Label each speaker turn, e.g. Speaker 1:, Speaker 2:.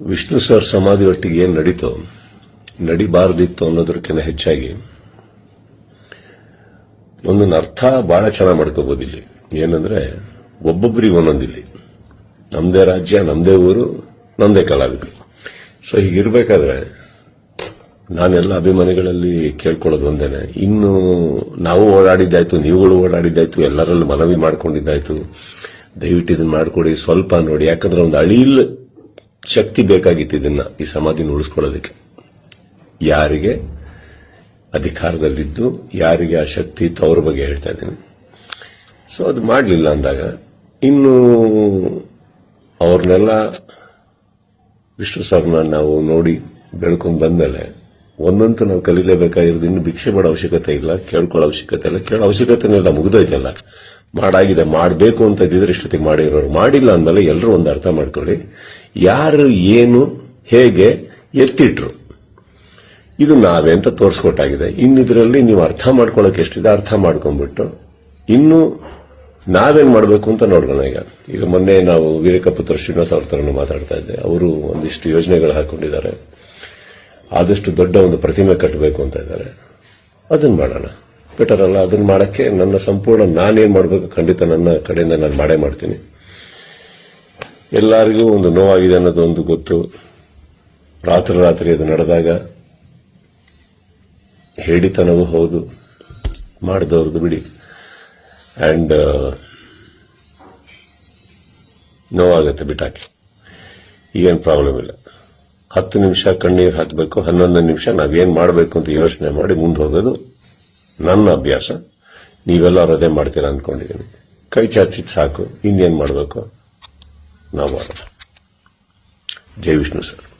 Speaker 1: Vishnu sir ಸಮಾಧಿ ಒಟ್ಟಿಗೆ ಏನು ನಡೀತೋ, ನಡಿಬಾರದಿತ್ತು ಅನ್ನೋದಕ್ಕಿಂತ ಹೆಚ್ಚಾಗಿ. ಒಂದೊಂದು ಅರ್ಥ ಬಹಳ ಚೆನ್ನಾಗಿ ಮಾಡ್ಕೋಬಹುದು ಇಲ್ಲಿ. ಏನಂದ್ರೆ ಒಬ್ಬೊಬ್ಬರಿಗೆ ಒಂದೊಂದಿಲ್ಲಿ ನಮ್ದೇ ರಾಜ್ಯ, ನಮ್ದೇ ಊರು, ನಮ್ದೇ ಕಲಾವಿದರು. ಸೊ, ಹೀಗಿರ್ಬೇಕಾದ್ರೆ, ನಾನೆಲ್ಲ ಅಭಿಮಾನಿಗಳಲ್ಲಿ ಕೇಳ್ಕೊಳ್ಳೋದು ಒಂದೇನೆ. ಇನ್ನು ನಾವು ಓಡಾಡಿದ್ದಾಯ್ತು, ನೀವುಗಳು ಓಡಾಡಿದ್ದಾಯ್ತು, ಎಲ್ಲರಲ್ಲೂ ಮನವಿ ಮಾಡ್ಕೊಂಡಿದ್ದಾಯ್ತು. ದಯವಿಟ್ಟು ಇದನ್ನ ಮಾಡಿಕೊಡಿ, ಸ್ವಲ್ಪ ನೋಡಿ. ಯಾಕಂದ್ರೆ ಒಂದು ಅಳಿಲ್ ಶಕ್ತಿ ಬೇಕಾಗಿತ್ತು ಇದನ್ನ ಈ ಸಮಾಧಿನ ಉಳಿಸ್ಕೊಳ್ಳೋದಕ್ಕೆ. ಯಾರಿಗೆ? ಅಧಿಕಾರದಲ್ಲಿದ್ದು ಯಾರಿಗೆ ಆ ಶಕ್ತಿ ಇತ್ತು ಅವ್ರ ಬಗ್ಗೆ ಹೇಳ್ತಾ ಇದ್ದೀನಿ. ಸೊ ಅದು ಮಾಡಲಿಲ್ಲ ಅಂದಾಗ, ಇನ್ನು ಅವ್ರನ್ನೆಲ್ಲ ವಿಷ್ಣು ಸರ್ನ ನಾವು ನೋಡಿ ಬೆಳ್ಕೊಂಡು ಬಂದಮೇಲೆ ಒಂದಂತೂ ನಾವು ಕಲೀಲೇಬೇಕಾಗಿರೋದು ಇನ್ನು ಭಿಕ್ಷೆ ಮಾಡೋ ಅವಶ್ಯಕತೆ ಇಲ್ಲ, ಕೇಳ್ಕೊಳ್ಳೋ ಅವಶ್ಯಕತೆ ಇಲ್ಲ. ಕೇಳೋ ಅವಶ್ಯಕತೆನೇ ಇಲ್ಲ ಮುಗಿದೋಯ್ತಲ್ಲ. ಮಾಡಾಗಿದೆ, ಮಾಡಬೇಕು ಅಂತ ಇದ್ದಿದ್ರೆ ಇಷ್ಟೊತ್ತಿಗೆ ಮಾಡಿರೋರು. ಮಾಡಿಲ್ಲ ಅಂದಮೇಲೆ ಎಲ್ಲರೂ ಒಂದು ಅರ್ಥ ಮಾಡ್ಕೊಳ್ಳಿ. ಯಾರು, ಏನು, ಹೇಗೆ ಎತ್ತಿಟ್ರು. ಇದು ನಾವೇ ಅಂತ ತೋರಿಸ್ಕೊಟ್ಟಾಗಿದೆ. ಇನ್ನಿದ್ರಲ್ಲಿ ನೀವು ಅರ್ಥ ಮಾಡ್ಕೊಳ್ಳೋಕೆ ಎಷ್ಟಿದೆ ಅರ್ಥ ಮಾಡ್ಕೊಂಡ್ಬಿಟ್ಟು, ಇನ್ನು ನಾವೇನ್ ಮಾಡಬೇಕು ಅಂತ ನೋಡೋಣ ಈಗ. ಈಗ ಮೊನ್ನೆ ನಾವು ವಿವೇಕಪುತ್ರ ಶ್ರೀನಿವಾಸ್ ಅವ್ರ ಮಾತಾಡ್ತಾ ಇದ್ದೆ. ಅವರು ಒಂದಿಷ್ಟು ಯೋಜನೆಗಳು ಹಾಕೊಂಡಿದ್ದಾರೆ. ಆದಷ್ಟು ದೊಡ್ಡ ಒಂದು ಪ್ರತಿಮೆ ಕಟ್ಟಬೇಕು ಅಂತ ಇದ್ದಾರೆ. ಅದನ್ನ ಮಾಡೋಣ. ಬೆಟರ್ ಅಲ್ಲ, ಅದನ್ನ ಮಾಡಕ್ಕೆ ನನ್ನ ಸಂಪೂರ್ಣ ನಾನೇನ್ ಮಾಡಬೇಕು ಖಂಡಿತ ನನ್ನ ಕಡೆಯಿಂದ ನಾನು ಮಾಡೇ ಮಾಡ್ತೀನಿ. ಎಲ್ಲರಿಗೂ ಒಂದು ನೋವಾಗಿದೆ ಅನ್ನೋದು ಒಂದು ಗೊತ್ತು. ರಾತ್ರಿ ರಾತ್ರಿ ಅದು ನಡೆದಾಗ ಹೇಳಿತನವೂ ಹೌದು, ಮಾಡಿದವ್ರದ್ದು ಬಿಡಿ. ಆ್ಯಂಡ್ ನೋವಾಗತ್ತೆ ಬಿಟ್ಟಾಕಿ. ಈಗೇನು ಪ್ರಾಬ್ಲಮ್ ಇಲ್ಲ. ಹತ್ತು ನಿಮಿಷ ಕಣ್ಣೀರು ಹಾಕಬೇಕು, ಹನ್ನೊಂದು ನಿಮಿಷ ನಾವೇನು ಮಾಡಬೇಕು ಅಂತ ಯೋಚನೆ ಮಾಡಿ ಮುಂದೆ ಹೋಗೋದು. ನನ್ನ ಅಭ್ಯಾಸ. ನೀವೆಲ್ಲರೂ ಅದೇ ಮಾಡ್ತೀರಾ ಅನ್ಕೊಂಡಿದ್ದೀನಿ ಕೈ ಚಾಚಿದ್ ಸಾಕು. ಇನ್ನೇನ್ ಮಾಡಬೇಕು? ನಾವು ಮಾಡೋಣ. ಜೈ ವಿಷ್ಣು ಸರ್.